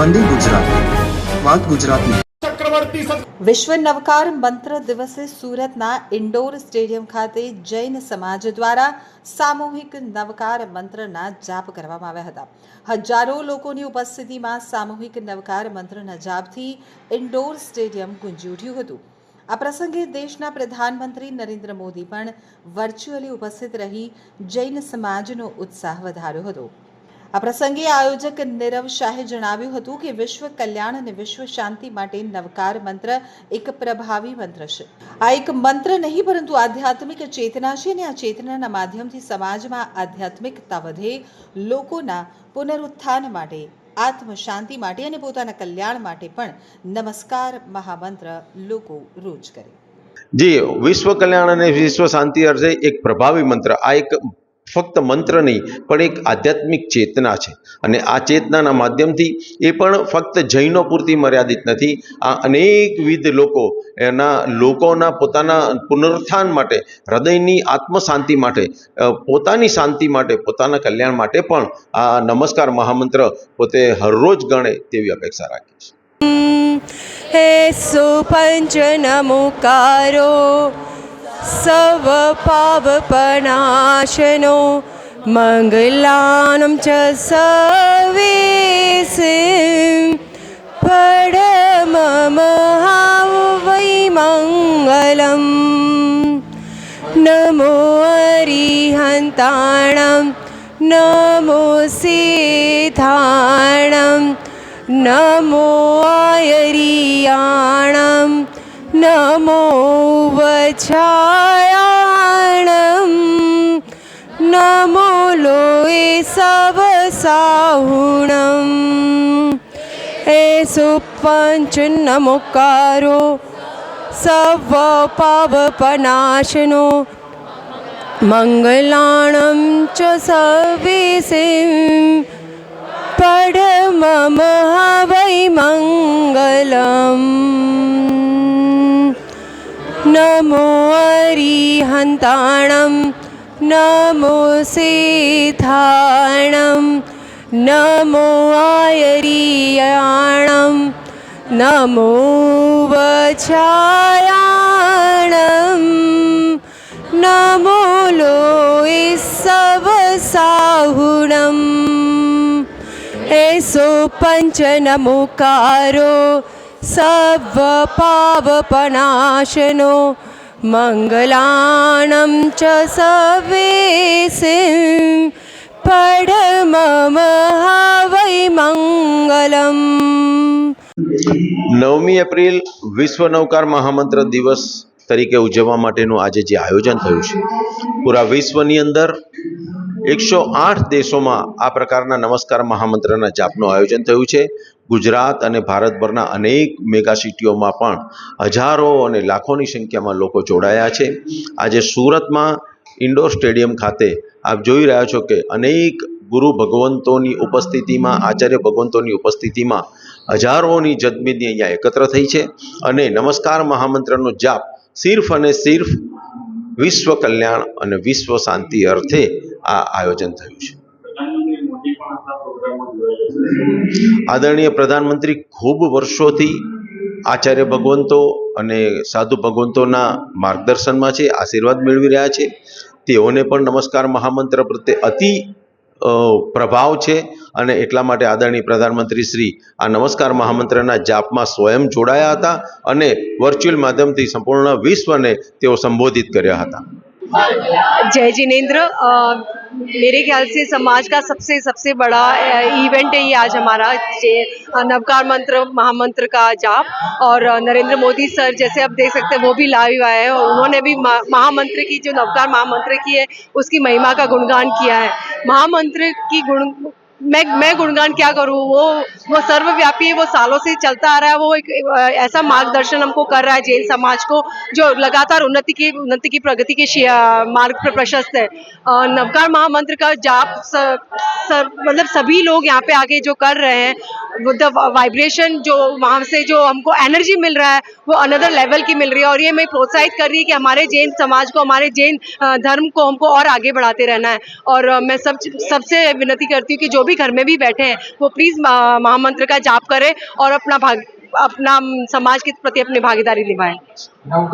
વંદે ગુજરાત વાત ગુજરાતની વિશ્વ નવકાર મંત્ર દિવસે સુરતના ઇન્ડોર સ્ટેડિયમ ખાતે જૈન સમાજ દ્વારા સામૂહિક નવકાર મંત્રના જાપ કરવામાં આવ્યા હતા. હજારો લોકોની ઉપસ્થિતિમાં સામૂહિક નવકાર મંત્રના જાપથી ઇન્ડોર સ્ટેડિયમ ગુંજી ઉઠ્યું હતું. આ પ્રસંગે દેશના પ્રધાનમંત્રી નરેન્દ્ર મોદી પણ વર્ચ્યુઅલી ઉપસ્થિત રહી જૈન સમાજનો ઉત્સાહ વધાર્યો હતો. આ પ્રસંગે આયોજક નીરવ શાહે જણાવ્યું હતું કે વિશ્વ કલ્યાણ અને વિશ્વ શાંતિ માટે નવકાર મંત્ર એક પ્રભાવી મંત્ર છે. આ એક મંત્ર નહીં, પરંતુ આધ્યાત્મિક ચેતના છે અને આ ચેતનાના માધ્યમથી સમાજમાં આધ્યાત્મિકતા વધે, લોકોના પુનરુત્થાન માટે આત્મ શાંતિ માટે અને પોતાના કલ્યાણ માટે પણ નમસ્કાર મહામંત્ર લોકો રોજ કરે. જી, વિશ્વ કલ્યાણ અને વિશ્વ શાંતિ અર્થે એક પ્રભાવી મંત્ર, આ એક ફક્ત મંત્ર નહીં, પણ એક આધ્યાત્મિક ચેતના છે. અને આ ચેતનાના માધ્યમથી એ પણ ફક્ત જૈનો પૂરતી મર્યાદિત નથી. આ અનેકવિધ લોકો એના લોકોના પોતાના પુનરુત્થાન માટે, હૃદયની આત્મશાંતિ માટે પોતાની શાંતિ માટે, પોતાના કલ્યાણ માટે પણ આ નમસ્કાર મહામંત્ર પોતે હરરોજ ગણે તેવી અપેક્ષા રાખે છે. હે સુપંચ નમુકારો स्वपनाशनो मङ्गलानं च सवेसि। पडम महा वै मङ्गलम् नमो हरिहन्ताणं नमो सिथाणं नमो आयरियाणम्। नमो वायाणम् नमो लोये सवसाहुणम् एषु पञ्च नमुकारो स्वपावपनाशनो मङ्गलाणं च सविसिं। पढ मम वै मङ्गलम् વૈ મંગલમ નમો અરિહંતાણમ નમો સિદ્ધાણમ નમો આયરિયાણમ નમો વછાયાણમ નમો લોય સવ સાહુણમ એસો પનાશનો મંગલાણમ ચ સવેસિં પડમમ મંગલમ નવમી એપ્રિલ વિશ્વ નૌકાર મહામંત્ર દિવસ તરીકે ઉજવવા માટેનું આજે જે આયોજન થયું છે. પૂરા વિશ્વની અંદર એકસો આઠ દેશોમાં આ પ્રકારના નમસ્કાર મહામંત્રના જાપનું આયોજન થયું છે. ગુજરાત અને ભારતભરના અનેક મેગા સિટીઓમાં પણ હજારો અને લાખોની સંખ્યામાં લોકો જોડાયા છે. આજે સુરતમાં ઇન્ડોર સ્ટેડિયમ ખાતે આપ જોઈ રહ્યા છો કે અનેક ગુરુ ભગવંતોની ઉપસ્થિતિમાં, આચાર્ય ભગવંતોની ઉપસ્થિતિમાં હજારોની જદમીદી અહીંયા એકત્ર થઈ છે અને નમસ્કાર મહામંત્રનો જાપ સિર્ફ અને સિર્ફ વિશ્વ કલ્યાણ અને વિશ્વ શાંતિ અર્થે આ આયોજન થયું છે. આદરણીય પ્રધાનમંત્રી, ખૂબ વર્ષોથી આચાર્ય ભગવંતો અને સાધુ ભગવંતોના માર્ગદર્શનમાં છે, આશીર્વાદ મેળવી રહ્યા છે. તેઓને પણ નમસ્કાર મહામંત્ર પ્રત્યે અતિ પ્રભાવ છે અને એટલા માટે આદરણીય પ્રધાનમંત્રી શ્રી આ નમસ્કાર મહામંત્રના જાપમાં સ્વયં જોડાયા હતા અને વર્ચ્યુઅલ માધ્યમથી સંપૂર્ણ વિશ્વને તેઓ સંબોધિત કર્યા હતા. जय जिनेन्द्र। मेरे ख्याल से समाज का सबसे सबसे बड़ा इवेंट है ये आज हमारा नवकार मंत्र, महामंत्र का जाप। और नरेंद्र मोदी सर जैसे आप देख सकते हैं, वो भी लाइव आए हैं। और उन्होंने भी महामंत्र की, जो नवकार महामंत्र की है, उसकी महिमा का गुणगान किया है। महामंत्र की गुण मैं मैं गुणगान क्या करूँ? वो वो सर्वव्यापी है, वो सालों से चलता आ रहा है, वो एक ऐसा मार्गदर्शन हमको कर रहा है जैन समाज को, जो लगातार उन्नति की उन्नति की प्रगति के मार्ग पर प्रशस्त है। नवकार महामंत्र का जाप मतलब सभी लोग यहाँ पे आगे जो कर रहे हैं, वो द वाइब्रेशन जो वहाँ से जो हमको एनर्जी मिल रहा है, वो अनदर लेवल की मिल रही है। और ये मैं प्रोत्साहित कर रही है कि हमारे जैन समाज को, हमारे जैन धर्म को हमको और आगे बढ़ाते रहना है। और मैं सब, सबसे विनती करती हूँ कि जो भी भी घर में भी बैठे हैं वो प्लीज़ महामंत्र का जाप करें और अपना भाग अपना अम, समाज के प्रति अपनी भागीदारी निभाएं